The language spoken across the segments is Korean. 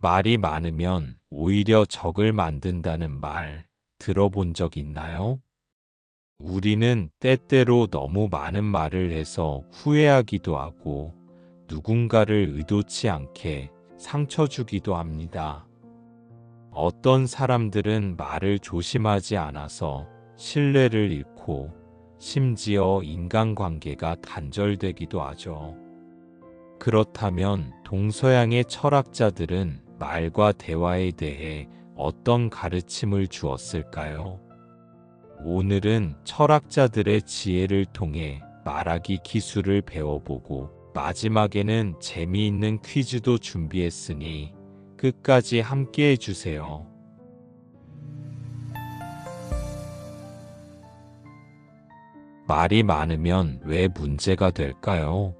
말이 많으면 오히려 적을 만든다는 말 들어본 적 있나요? 우리는 때때로 너무 많은 말을 해서 후회하기도 하고 누군가를 의도치 않게 상처 주기도 합니다. 어떤 사람들은 말을 조심하지 않아서 신뢰를 잃고 심지어 인간관계가 단절되기도 하죠. 그렇다면 동서양의 철학자들은 말과 대화에 대해 어떤 가르침을 주었을까요? 오늘은 철학자들의 지혜를 통해 말하기 기술을 배워보고 마지막에는 재미있는 퀴즈도 준비했으니 끝까지 함께 해주세요. 말이 많으면 왜 문제가 될까요?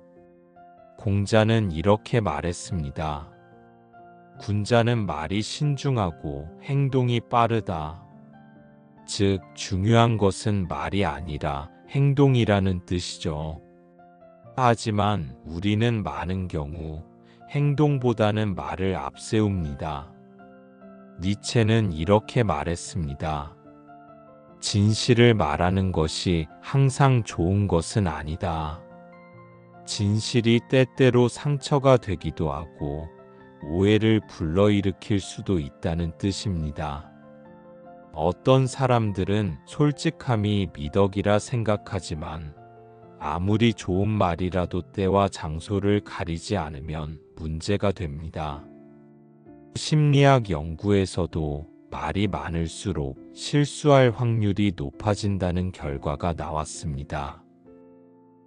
공자는 이렇게 말했습니다. 군자는 말이 신중하고 행동이 빠르다. 즉, 중요한 것은 말이 아니라 행동이라는 뜻이죠. 하지만 우리는 많은 경우 행동보다는 말을 앞세웁니다. 니체는 이렇게 말했습니다. 진실을 말하는 것이 항상 좋은 것은 아니다. 진실이 때때로 상처가 되기도 하고 오해를 불러일으킬 수도 있다는 뜻입니다. 어떤 사람들은 솔직함이 미덕이라 생각하지만 아무리 좋은 말이라도 때와 장소를 가리지 않으면 문제가 됩니다. 심리학 연구에서도 말이 많을수록 실수할 확률이 높아진다는 결과가 나왔습니다.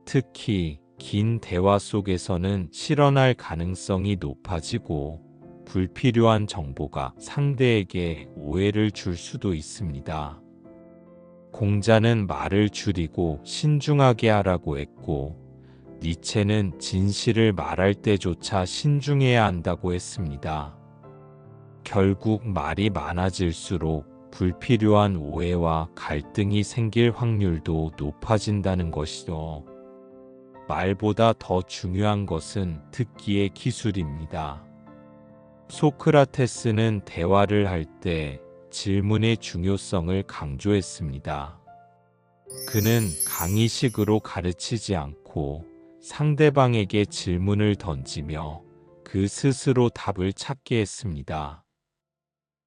특히 긴 대화 속에서는 실현할 가능성이 높아지고 불필요한 정보가 상대에게 오해를 줄 수도 있습니다. 공자는 말을 줄이고 신중하게 하라고 했고, 니체는 진실을 말할 때조차 신중해야 한다고 했습니다. 결국 말이 많아질수록 불필요한 오해와 갈등이 생길 확률도 높아진다는 것이죠. 말보다 더 중요한 것은 듣기의 기술입니다. 소크라테스는 대화를 할 때 질문의 중요성을 강조했습니다. 그는 강의식으로 가르치지 않고 상대방에게 질문을 던지며 그 스스로 답을 찾게 했습니다.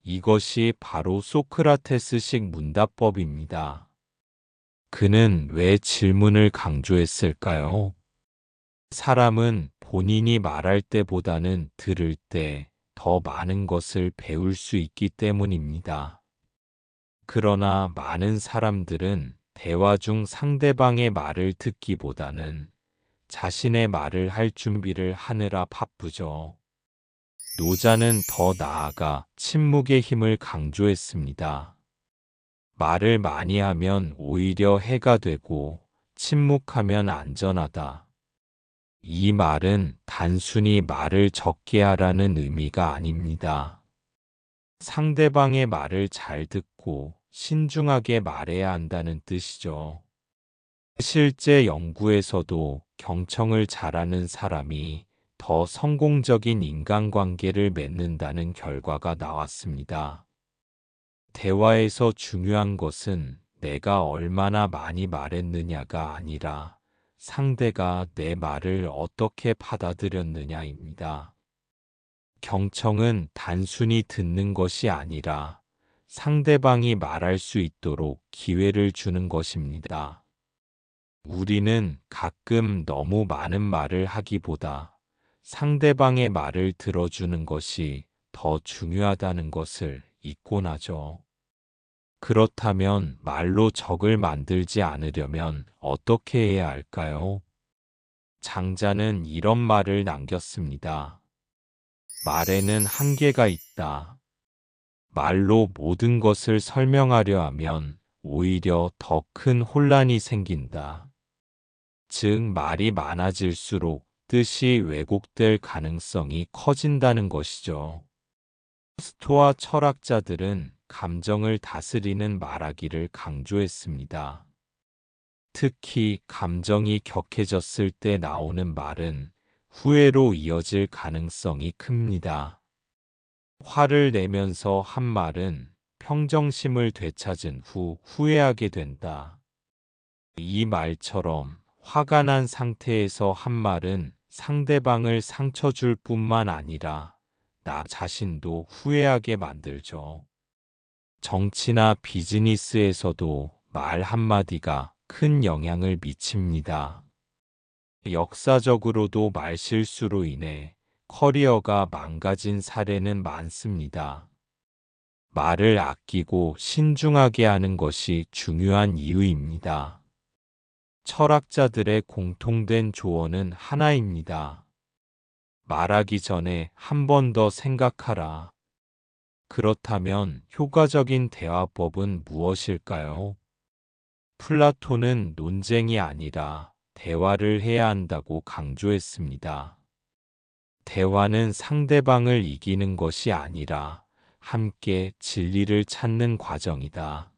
이것이 바로 소크라테스식 문답법입니다. 그는 왜 질문을 강조했을까요? 사람은 본인이 말할 때보다는 들을 때 더 많은 것을 배울 수 있기 때문입니다. 그러나 많은 사람들은 대화 중 상대방의 말을 듣기보다는 자신의 말을 할 준비를 하느라 바쁘죠. 노자는 더 나아가 침묵의 힘을 강조했습니다. 말을 많이 하면 오히려 해가 되고 침묵하면 안전하다. 이 말은 단순히 말을 적게 하라는 의미가 아닙니다. 상대방의 말을 잘 듣고 신중하게 말해야 한다는 뜻이죠. 실제 연구에서도 경청을 잘하는 사람이 더 성공적인 인간관계를 맺는다는 결과가 나왔습니다. 대화에서 중요한 것은 내가 얼마나 많이 말했느냐가 아니라 상대가 내 말을 어떻게 받아들였느냐입니다. 경청은 단순히 듣는 것이 아니라 상대방이 말할 수 있도록 기회를 주는 것입니다. 우리는 가끔 너무 많은 말을 하기보다 상대방의 말을 들어주는 것이 더 중요하다는 것을 잊곤 하죠. 그렇다면 말로 적을 만들지 않으려면 어떻게 해야 할까요? 장자는 이런 말을 남겼습니다. 말에는 한계가 있다. 말로 모든 것을 설명하려 하면 오히려 더 큰 혼란이 생긴다. 즉, 말이 많아질수록 뜻이 왜곡될 가능성이 커진다는 것이죠. 스토아 철학자들은 감정을 다스리는 말하기를 강조했습니다. 특히 감정이 격해졌을 때 나오는 말은 후회로 이어질 가능성이 큽니다. 화를 내면서 한 말은 평정심을 되찾은 후 후회하게 된다. 이 말처럼 화가 난 상태에서 한 말은 상대방을 상처 줄 뿐만 아니라 나 자신도 후회하게 만들죠. 정치나 비즈니스에서도 말 한마디가 큰 영향을 미칩니다. 역사적으로도 말실수로 인해 커리어가 망가진 사례는 많습니다. 말을 아끼고 신중하게 하는 것이 중요한 이유입니다. 철학자들의 공통된 조언은 하나입니다. 말하기 전에 한 번 더 생각하라. 그렇다면 효과적인 대화법은 무엇일까요? 플라톤은 논쟁이 아니라 대화를 해야 한다고 강조했습니다. 대화는 상대방을 이기는 것이 아니라 함께 진리를 찾는 과정이다.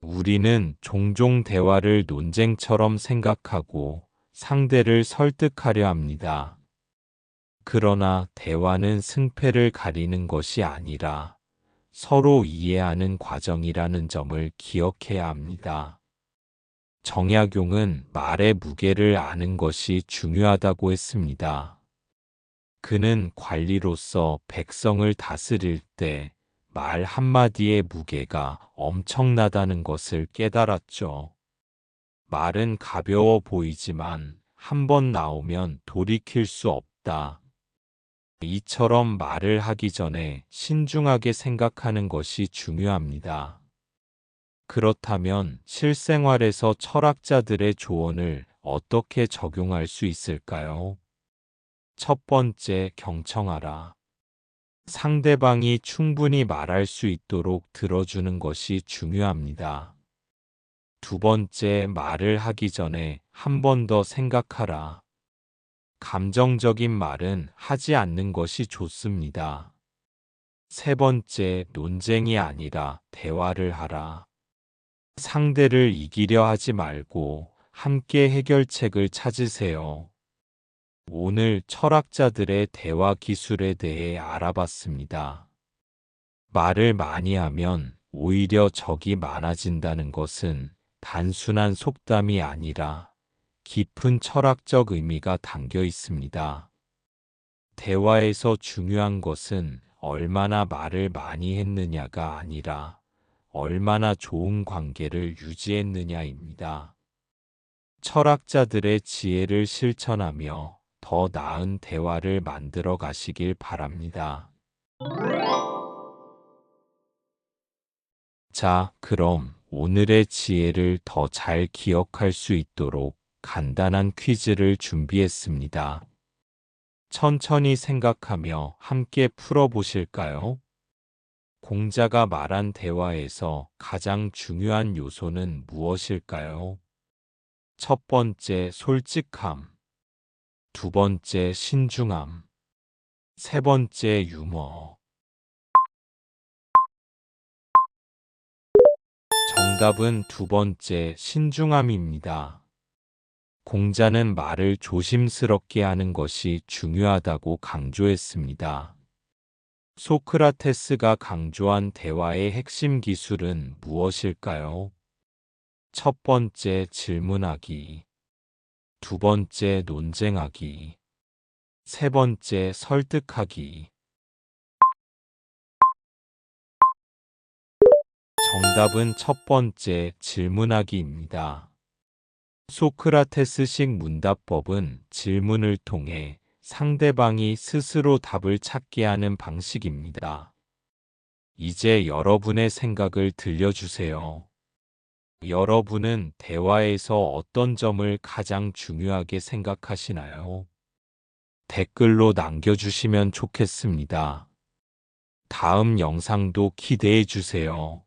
우리는 종종 대화를 논쟁처럼 생각하고 상대를 설득하려 합니다. 그러나 대화는 승패를 가리는 것이 아니라 서로 이해하는 과정이라는 점을 기억해야 합니다. 정약용은 말의 무게를 아는 것이 중요하다고 했습니다. 그는 관리로서 백성을 다스릴 때 말 한마디의 무게가 엄청나다는 것을 깨달았죠. 말은 가벼워 보이지만 한 번 나오면 돌이킬 수 없다. 이처럼 말을 하기 전에 신중하게 생각하는 것이 중요합니다. 그렇다면 실생활에서 철학자들의 조언을 어떻게 적용할 수 있을까요? 첫 번째, 경청하라. 상대방이 충분히 말할 수 있도록 들어주는 것이 중요합니다. 두 번째, 말을 하기 전에 한 번 더 생각하라. 감정적인 말은 하지 않는 것이 좋습니다. 세 번째, 논쟁이 아니라 대화를 하라. 상대를 이기려 하지 말고 함께 해결책을 찾으세요. 오늘 철학자들의 대화 기술에 대해 알아봤습니다. 말을 많이 하면 오히려 적이 많아진다는 것은 단순한 속담이 아니라 깊은 철학적 의미가 담겨 있습니다. 대화에서 중요한 것은 얼마나 말을 많이 했느냐가 아니라 얼마나 좋은 관계를 유지했느냐입니다. 철학자들의 지혜를 실천하며 더 나은 대화를 만들어 가시길 바랍니다. 자, 그럼 오늘의 지혜를 더 잘 기억할 수 있도록 간단한 퀴즈를 준비했습니다. 천천히 생각하며 함께 풀어보실까요? 공자가 말한 대화에서 가장 중요한 요소는 무엇일까요? 첫 번째, 솔직함. 두 번째, 신중함. 세 번째, 유머. 정답은 두 번째, 신중함입니다. 공자는 말을 조심스럽게 하는 것이 중요하다고 강조했습니다. 소크라테스가 강조한 대화의 핵심 기술은 무엇일까요? 첫 번째 질문하기, 두 번째 논쟁하기, 세 번째 설득하기. 정답은 첫 번째 질문하기입니다. 소크라테스식 문답법은 질문을 통해 상대방이 스스로 답을 찾게 하는 방식입니다. 이제 여러분의 생각을 들려주세요. 여러분은 대화에서 어떤 점을 가장 중요하게 생각하시나요? 댓글로 남겨주시면 좋겠습니다. 다음 영상도 기대해 주세요.